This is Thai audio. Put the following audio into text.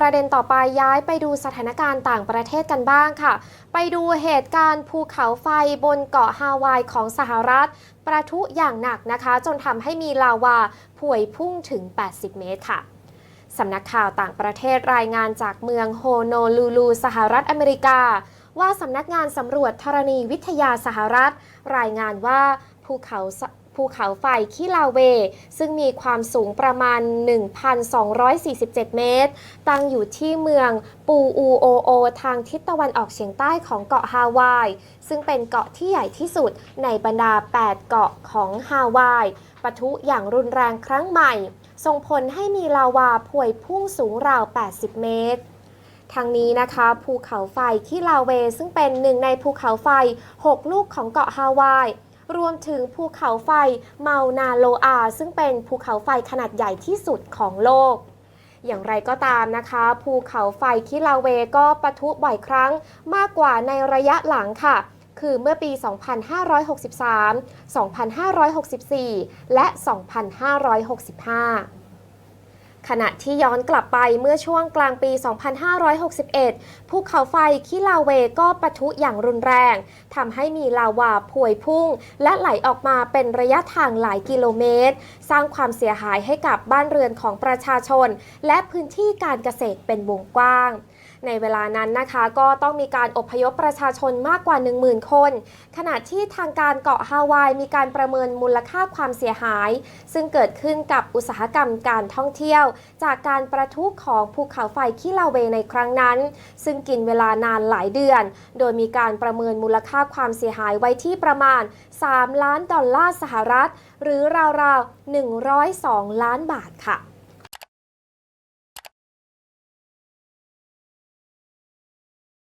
ประเด็นต่อไปย้ายไปดูสถานการณ์ต่างประเทศกันบ้างค่ะ ไปดูเหตุการณ์ภูเขาไฟบนเกาะฮาวายของสหรัฐ ประทุอย่างหนักนะคะ จนทำให้มีลาวาพวยพุ่งถึง 80 เมตรค่ะสำนักข่าวต่างประเทศรายงานจากเมืองโฮโนลูลู สหรัฐอเมริกา ว่าสำนักงานสำรวจธรณีวิทยาสหรัฐ รายงานว่าภูเขา ภูเขาไฟคิลาเว ซึ่งมีความสูงประมาณ 1,247 เมตร ตั้งอยู่ที่เมืองปูอูโอโอ ทางทิศตะวันออกเฉียงใต้ของเกาะฮาวาย ซึ่งเป็นเกาะที่ใหญ่ที่สุดในบรรดา 8 เกาะของฮาวายปะทุอย่างรุนแรงครั้งใหม่ ส่งผลให้มีลาวาพวยพุ่งสูงราว 80 เมตรทางนี้นะคะภูเขาไฟคิลาเว ซึ่งเป็นหนึ่งในภูเขาไฟ 6 ลูกของเกาะฮาวาย รวมถึงภูเขาไฟเมานาโลอา ซึ่งเป็นภูเขาไฟขนาดใหญ่ที่สุดของโลกอย่างไรก็ตามนะคะ ภูเขาไฟคิลาเวก็ปะทุบ่อยครั้งมากกว่าในระยะหลังค่ะ คือเมื่อปี 2563 2564 และ 2565 ขณะที่ย้อนกลับไปเมื่อช่วงกลางปี 2561 ภูเขาไฟคิลาเวก็ปะทุอย่างรุนแรง ทำให้มีลาวาพวยพุ่ง และไหลออกมาเป็นระยะทางหลายกิโลเมตร สร้างความเสียหายให้กับบ้านเรือนของประชาชน และพื้นที่การเกษตรเป็นวงกว้างในเวลานั้นนะคะก็ต้องมีการอพยพประชาชนมากกว่า 10,000 คน ขณะที่ทางการเกาะฮาวายมีการประเมินมูลค่าความเสียหาย ซึ่งเกิดขึ้นกับอุตสาหกรรมการท่องเที่ยวจากการประทุของภูเขาไฟคิลาเวในครั้งนั้น ซึ่งกินเวลานานหลายเดือน โดยมีการประเมินมูลค่าความเสียหายไว้ที่ประมาณ 3 ล้านดอลลาร์สหรัฐ หรือราวๆ 102 ล้านบาทค่ะ